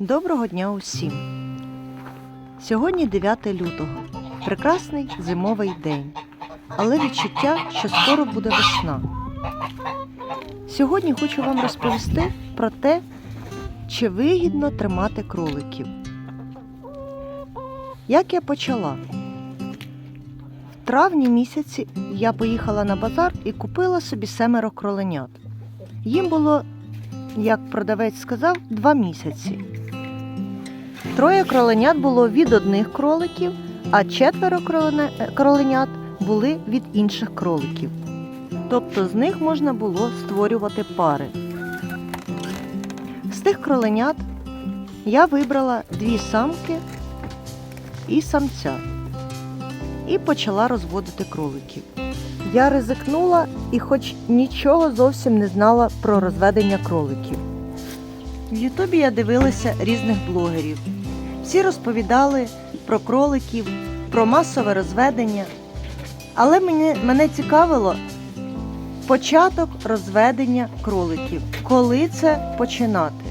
Доброго дня усім! Сьогодні 9 лютого. Прекрасний зимовий день, але відчуття, що скоро буде весна. Сьогодні хочу вам розповісти про те, чи вигідно тримати кроликів. Як я почала? В травні місяці я поїхала на базар і купила собі семеро кроленят. Їм було, як продавець сказав, два місяці. Троє кроленят було від одних кроликів, а четверо е, кроленят були від інших кроликів. Тобто з них можна було створювати пари. З тих кроленят я вибрала дві самки і самця і почала розводити кроликів. Я ризикнула і хоч нічого зовсім не знала про розведення кроликів. В Ютубі я дивилася різних блогерів. Всі розповідали про кроликів, про масове розведення. Але мене, мене цікавило початок розведення кроликів. Коли це починати?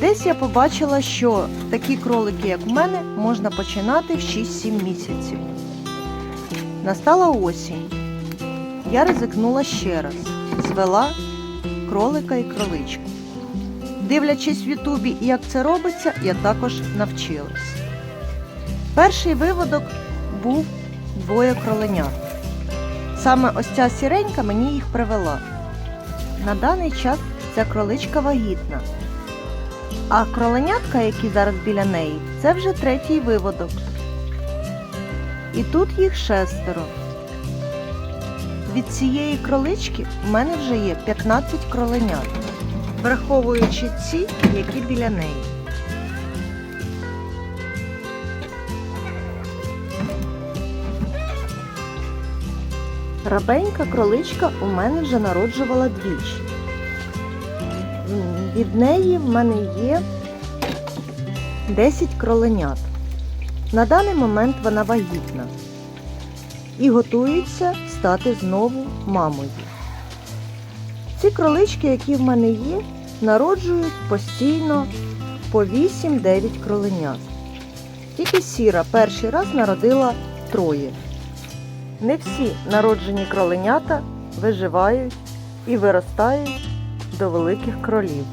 Десь я побачила, що такі кролики, як в мене, можна починати в 6-7 місяців. Настала осінь. Я ризикнула ще раз. Звела кролика і кроличку. Дивлячись в Ютубі, як це робиться, я також навчилась. Перший виводок був двоє кроленят. Саме ось ця сіренька мені їх привела. На даний час ця кроличка вагітна. А кроленятка, які зараз біля неї, це вже третій виводок. І тут їх шестеро. Від цієї кролички в мене вже є 15 кроленят враховуючи ці, які біля неї. Рабенька кроличка у мене вже народжувала двічі. Від неї в мене є 10 кроленят. На даний момент вона вагітна і готується стати знову мамою. Ці кролички, які в мене є, народжують постійно по 8-9 кроленят. Тільки сіра перший раз народила троє. Не всі народжені кроленята виживають і виростають до великих кролів.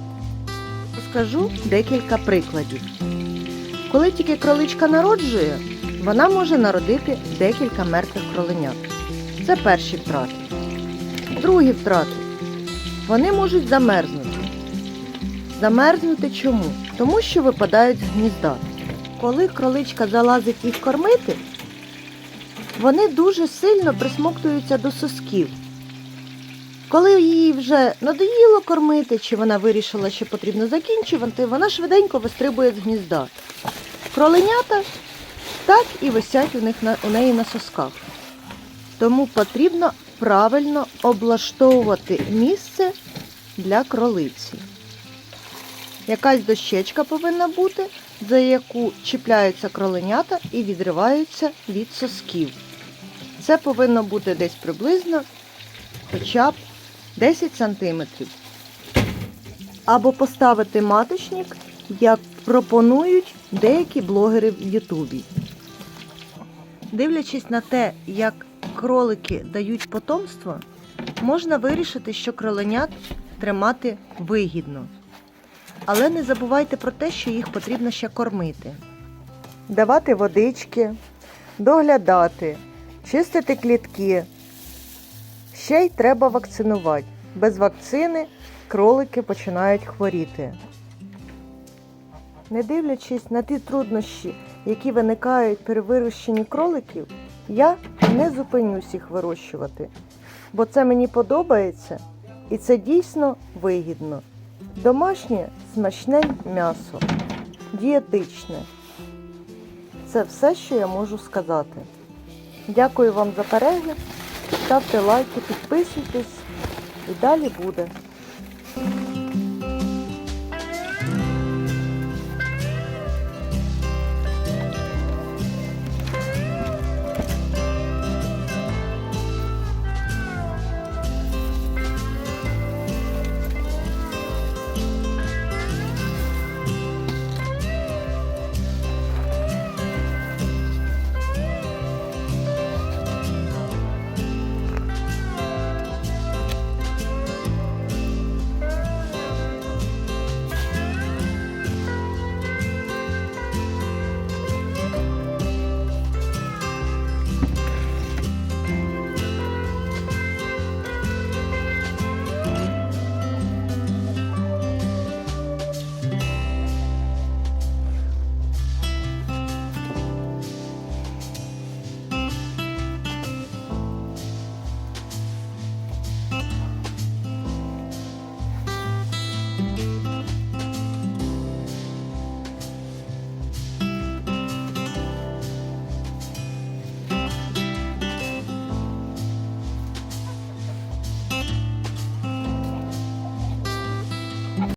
Скажу декілька прикладів. Коли тільки кроличка народжує, вона може народити декілька мертвих кроленят. Це перші втрати. Другі втрати вони можуть замерзнути. Замерзнути чому? Тому що випадають з гнізда. Коли кроличка залазить їх кормити, вони дуже сильно присмоктуються до сосків. Коли їй вже надоїло кормити, чи вона вирішила, що потрібно закінчувати, вона швиденько вистрибує з гнізда. Кроленята так і висять у, них у неї на сосках. Тому потрібно правильно облаштовувати місце для кролиці. Якась дощечка повинна бути, за яку чіпляються кроленята і відриваються від сосків. Це повинно бути десь приблизно хоча б 10 см. Або поставити маточник, як пропонують деякі блогери в Ютубі. Дивлячись на те, як кролики дають потомство, можна вирішити, що кроленят тримати вигідно. Але не забувайте про те, що їх потрібно ще кормити. Давати водички, доглядати, чистити клітки. Ще й треба вакцинувати. Без вакцини кролики починають хворіти. Не дивлячись на ті труднощі, які виникають при вирощенні кроликів, я не зупинюсь їх вирощувати, бо це мені подобається і це дійсно вигідно. Домашнє смачне м'ясо, дієтичне. Це все, що я можу сказати. Дякую вам за перегляд. Ставте лайки, підписуйтесь і далі буде.